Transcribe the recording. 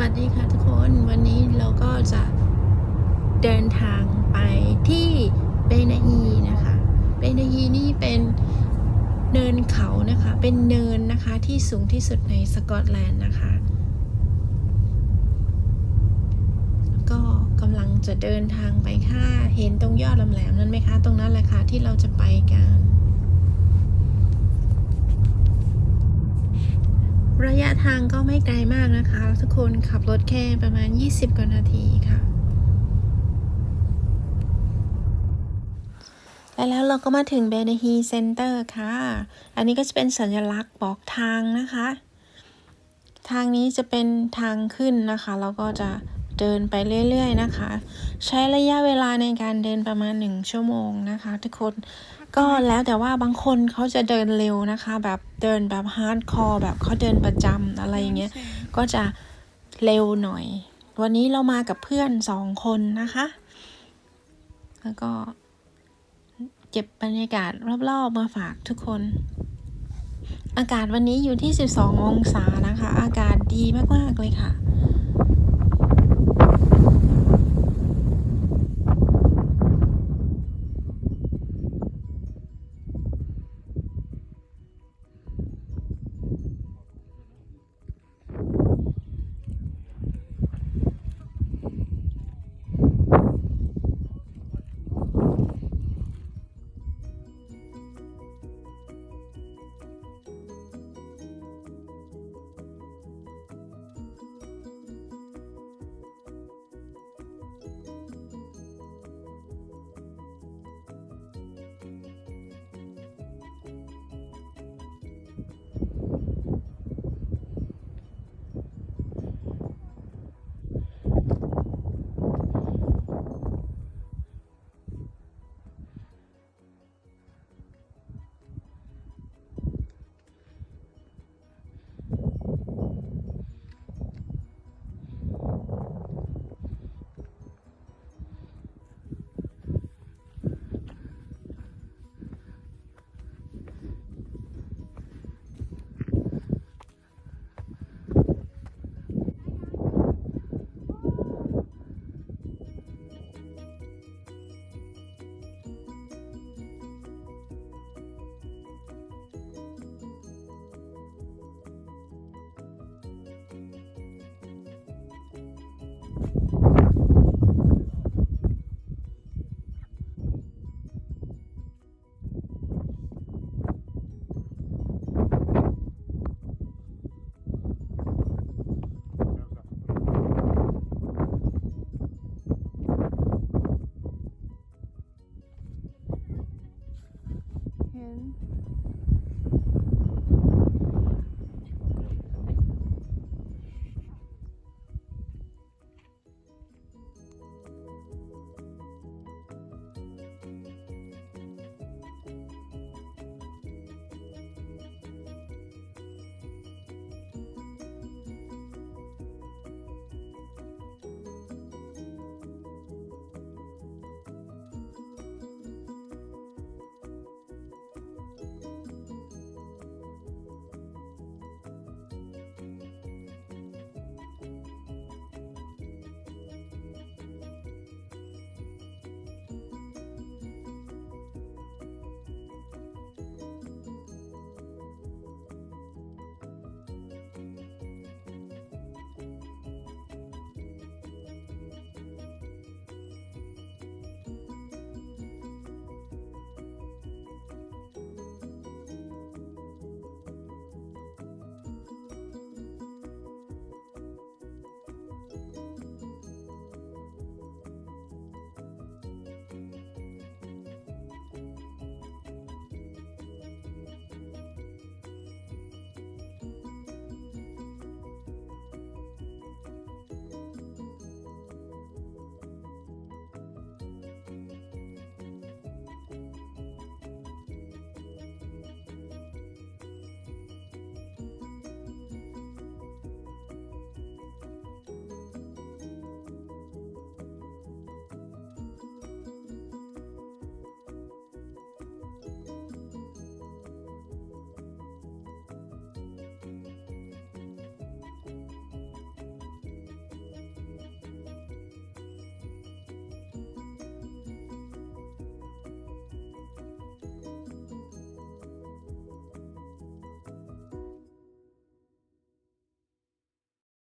วัสดีค่ะทุกคนวันนี้เราก็จะเดินทางไปที่เบนาฮีนะคะเบนาฮีนี่เป็นเนินเขานะคะ เป็นเนินนะคะที่สูงที่สุดในสกอตแลนด์นะคะ ก็กำลังจะเดินทางไปค่ะเห็นตรงยอดลำแหลมนั้นไหมคะ ตรงนั้นแหละค่ะที่เราจะไปกัน ระยะทางก็ไม่ไกลมากนะคะ ทุกคนขับรถแค่ประมาณ 20 กว่านาทีค่ะและแล้วเราก็มาถึงเบเนฮีเซ็นเตอร์ค่ะ อันนี้ก็จะเป็นสัญลักษณ์บอกทางนะคะ ทางนี้จะเป็นทางขึ้นนะคะ เราก็จะเดินไปเรื่อยๆนะคะ ใช้ระยะเวลาในการเดินประมาณ 1 ชั่วโมงนะคะ ทุกคน ก็แล้วแต่ว่าบางคนเขาจะเดินเร็วนะคะ แบบเดินแบบฮาร์ดคอร์แบบเขาเดินประจำอะไรอย่างเงี้ยก็จะเร็วหน่อย วันนี้เรามากับเพื่อนสองคนนะคะ แล้วก็เก็บบรรยากาศรอบๆมาฝากทุกคน อากาศวันนี้อยู่ที่ 12 องศานะคะ อากาศดีมากๆเลยค่ะ him.